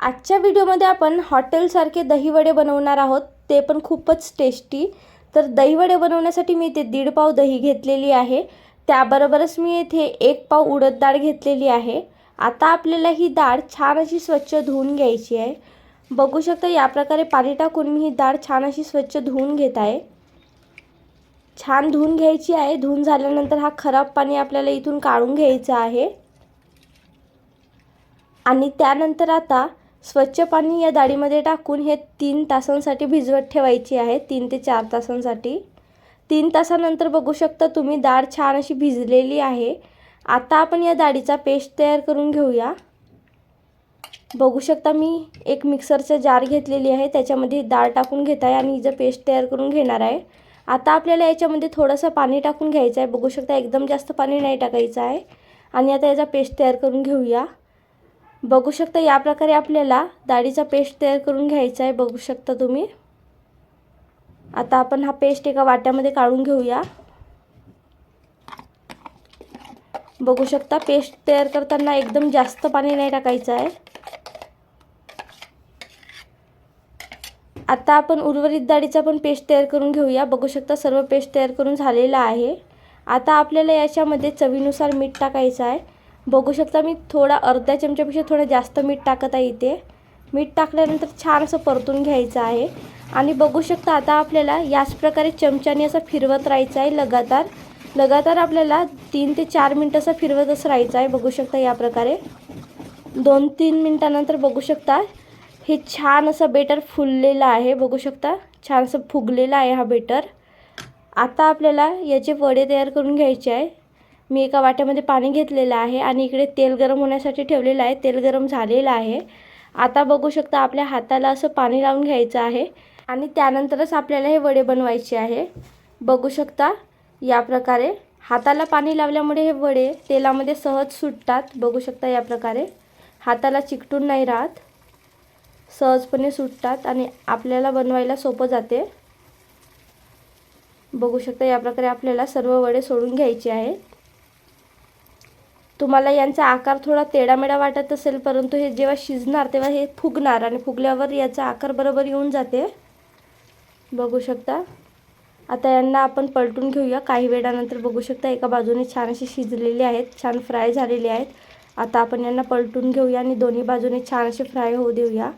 आजच्या व्हिडिओमध्ये आपण हॉटेलसारखे दहीवडे बनवणार आहोत. ते पण खूपच टेस्टी तर दहीवडे बनवण्यासाठी मी इथे दीड पाव दही घेतलेली आहे. त्याबरोबरच मी इथे एक पाव उडद डाळ घेतलेली आहे. आता आपल्याला ही डाळ छान अशी स्वच्छ धुवून घ्यायची आहे. बघू शकता या प्रकारे पाणी टाकून मी ही डाळ छान अशी स्वच्छ धुवून घेत आहे. छान धुवून घ्यायची आहे. धुवून झाल्यानंतर हा खराब पाणी आपल्याला इथून काढून घ्यायचं आहे. आणि त्यानंतर आता स्वच्छ पाणी या डाळीमध्ये टाकून हे तीन तासांसाठी भिजवत ठेवायची आहे तीन ते चार तासांसाठी. तीन तासानंतर बघू शकता तुम्ही डाळ छान अशी भिजलेली आहे. आता आपण या डाळीचा पेस्ट तयार करून घेऊया. बघू शकता मी एक मिक्सरचं जार घेतलेली आहे त्याच्यामध्ये डाळ टाकून घेत आहे आणि हिचं पेस्ट तयार करून घेणार आहे. आता आपल्याला याच्यामध्ये थोडंसं पाणी टाकून घ्यायचं आहे. बघू शकता एकदम जास्त पाणी नाही टाकायचं आहे. आणि आता याचा पेस्ट तयार करून घेऊया. बघू शकता या प्रकारे आपल्याला डाळीचा पेस्ट तयार करून घ्यायचा आहे. बघू शकता तुम्ही. आता आपण हा पेस्ट एका वाट्यामध्ये काढून घेऊया. बघू शकता पेस्ट तयार करताना एकदम जास्त पाणी नाही टाकायचं आहे. आता आपण उर्वरित डाळीचा पण पेस्ट तयार करून घेऊया. बघू शकता सर्व पेस्ट तयार करून झालेला आहे. आता आपल्याला याच्यामध्ये चवीनुसार मीठ टाकायचं आहे. बघू शकता मी थोडा अर्ध्या चमच्यापेक्षा थोडं जास्त मीठ टाकत आहे इथे. मीठ टाकल्यानंतर छान असं परतून घ्यायचं आहे. आणि बघू शकता आता आपल्याला याच प्रकारे चमच्याने असं फिरवत राहायचं आहे लगातार. लगातार आपल्याला तीन ते चार मिनटं असं फिरवतच राहायचं आहे. बघू शकता या प्रकारे. दोन तीन मिनटानंतर बघू शकता हे छान असं बेटर फुललेलं आहे. बघू शकता छान असं फुगलेलं आहे हा बेटर. आता आपल्याला याचे वडे तयार करून घ्यायचे आहे. मी एका वाट्यामध्ये पाणी घेतलेलं आहे आणि इकडे तेल गरम होण्यासाठी ठेवलेलं आहे. तेल गरम झालेलं आहे. आता बघू शकता आपल्या हाताला असं पाणी लावून घ्यायचं आहे. आणि त्यानंतरच आपल्याला हे वडे बनवायचे आहे. बघू शकता या प्रकारे. हाताला पाणी लावल्यामुळे हे वडे तेलामध्ये सहज सुटतात. बघू शकता या प्रकारे. हाताला चिकटून नाही राहत. सहजपणे सुटतात आणि आपल्याला बनवायला सोपं जाते. बघू शकता या प्रकारे आपल्याला सर्व वडे सोडून घ्यायचे आहेत तुम्हाला यांचा आकार थोडा तेडामेडा वाटत असेल परंतु हे जेव्हा शिजणार तेव्हा हे फुगणार आणि फुगल्यावर याचा आकार बरोबर येऊन जाते. बघू शकता. आता यांना आपण पलटून घेऊया. काही वेळानंतर बघू शकता एका बाजूने छान असे शिजलेले आहेत छान फ्राय झालेले आहेत. आता आपण यांना पलटून घेऊया आणि दोन्ही बाजूने छान असे फ्राय होऊ देऊया.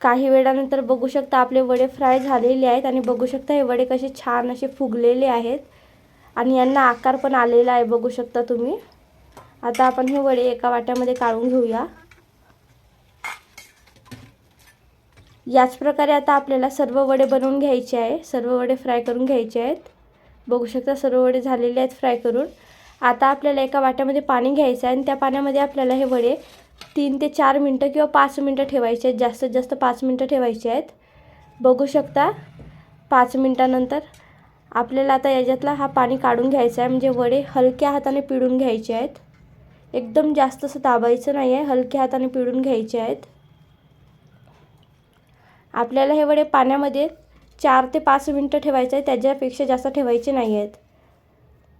काही वेळानंतर बघू शकता आपले वडे फ्राय झालेले आहेत आणि बघू शकता हे वडे कसे छान असे फुगलेले आहेत. आणि यांना आकार पण आलेला आहे बघू शकता तुम्ही. आता आपण हे वडे एका वाट्यामध्ये काढून घेऊया. याच प्रकारे आता आपल्याला सर्व वडे बनवून घ्यायचे आहे. सर्व वडे फ्राय करून घ्यायचे आहेत. बघू शकता सर्व वडे झालेले आहेत फ्राय करून. आता आपल्याला एका वाट्यामध्ये पाणी घ्यायचं आहे आणि त्या पाण्यामध्ये आपल्याला हे वडे तीन ते चार मिनटं किंवा पाच मिनटं ठेवायचे आहेत. जास्तीत जास्त पाच मिनटं ठेवायचे आहेत. बघू शकता पाच मिनटानंतर आपल्याला आता याच्यातला हा पाणी काढून घ्यायचा आहे. म्हणजे वडे हलक्या हाताने पिळून घ्यायचे आहेत. एकदम जास्त असं दाबायचं नाही आहे. हलक्या हाताने पिळून घ्यायचे आहेत. आपल्याला हे वडे पाण्यामध्ये चार ते पाच मिनटं ठेवायचं आहे. त्याच्यापेक्षा जास्त ठेवायचे नाही आहेत.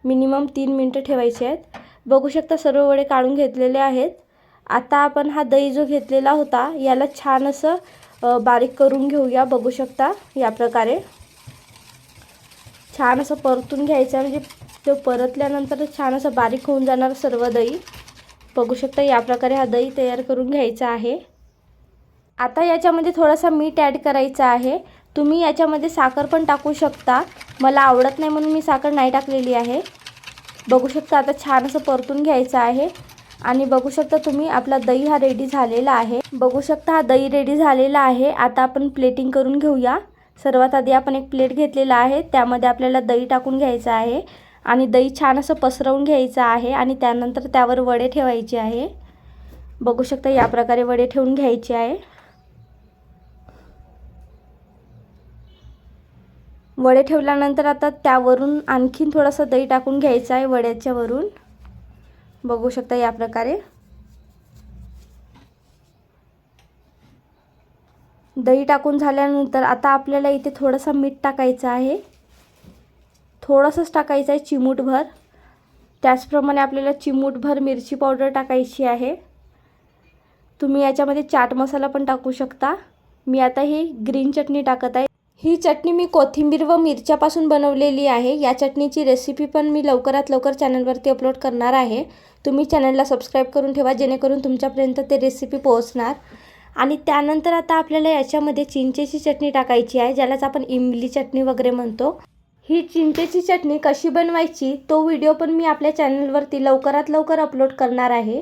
मिनिमम तीन मिनटं ठेवायचे आहेत. बघू शकता सर्व वडे काढून घेतलेले आहेत. आता आपण हा दही जो घेतलेला होता याला छान असं बारीक करून घेऊया. बघू शकता या प्रकारे. छान असं परतून घ्यायचं म्हणजे तो परतल्यानंतर छान असं बारीक होऊन जाणार सर्व दही. बघू शकता या प्रकारे हा दही तयार करून घ्यायचा आहे. आता याच्यामध्ये थोडासा मीठ ॲड करायचा आहे. तुम्ही याच्यामध्ये साखर पण टाकू शकता. मला आवडत नाही म्हणून मी साखर नाही टाकलेली आहे. बघू शकता आता छान असं परतून घ्यायचं आहे. आणि बघू शकता तुम्ही आपला दही हा रेडी झालेला आहे. बघू शकता हा दही रेडी झालेला आहे. आता आपण प्लेटिंग करून घेऊया. सर्वात आधी आपण एक प्लेट घेतलेला आहे. त्यामध्ये आपल्याला दही टाकून घ्यायचं आहे. आणि दही छान असं पसरवून घ्यायचं आहे आणि त्यानंतर त्यावर वडे ठेवायचे आहे. बघू शकता या प्रकारे वडे ठेवून घ्यायचे आहे. वडे ठेवल्यानंतर आता त्यावरून आणखीन थोडंसं दही टाकून घ्यायचं आहे वड्याच्या वरून बघू शकता या प्रकारे. दही टाकून झाल्यानंतर आता आपल्याला इथे थोडंसं मीठ टाकायचं आहे. थोडंसंच टाकायचं आहे चिमूटभर. त्याचप्रमाणे आपल्याला चिमूटभर मिरची पावडर टाकायची आहे. तुम्ही याच्यामध्ये चाट मसाला पण टाकू शकता. मी आता ही ग्रीन चटणी टाकत आहे. ही चटणी मी कोथिंबीर व मिरच्यापासून बनवलेली आहे. या चटणीची रेसिपी पण मी लवकरात लवकर चॅनलवरती अपलोड करणार आहे. तुम्ही चॅनलला सबस्क्राईब करून ठेवा जेणेकरून तुमच्यापर्यंत ते रेसिपी पोहोचणार. आणि त्यानंतर आता आपल्याला याच्यामध्ये चिंचेची चटणी टाकायची आहे ज्यालाच आपण इमली चटणी वगैरे म्हणतो. ही चिंचेची चटणी कशी बनवायची तो व्हिडिओ पण मी आपल्या चॅनलवरती लवकरात लवकर अपलोड करणार आहे.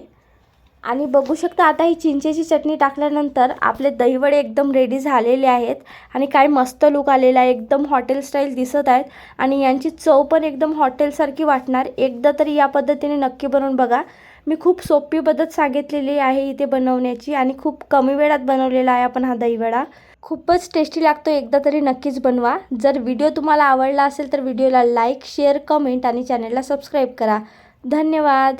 आणि बघू शकता आता ही चिंचेची चटणी टाकल्यानंतर आपले दहीवडे एकदम रेडी झालेले आहेत आणि काय मस्त लुक आलेला आहे. एकदम हॉटेल स्टाईल दिसत आहेत. आणि यांची चव पण एकदम हॉटेलसारखी वाटणार. एकदा तरी या पद्धतीने नक्की बनवून बघा. मी खूप सोपी पद्धत सांगितलेली आहे इथे बनवण्याची आणि खूप कमी वेळात बनवलेला आहे आपण हा दहीवडा. खूपच टेस्टी लागतो एकदा तरी नक्कीच बनवा. जर व्हिडिओ तुम्हाला आवडला असेल तर व्हिडिओला लाईक शेअर कमेंट आणि चॅनलला सबस्क्राईब करा. धन्यवाद.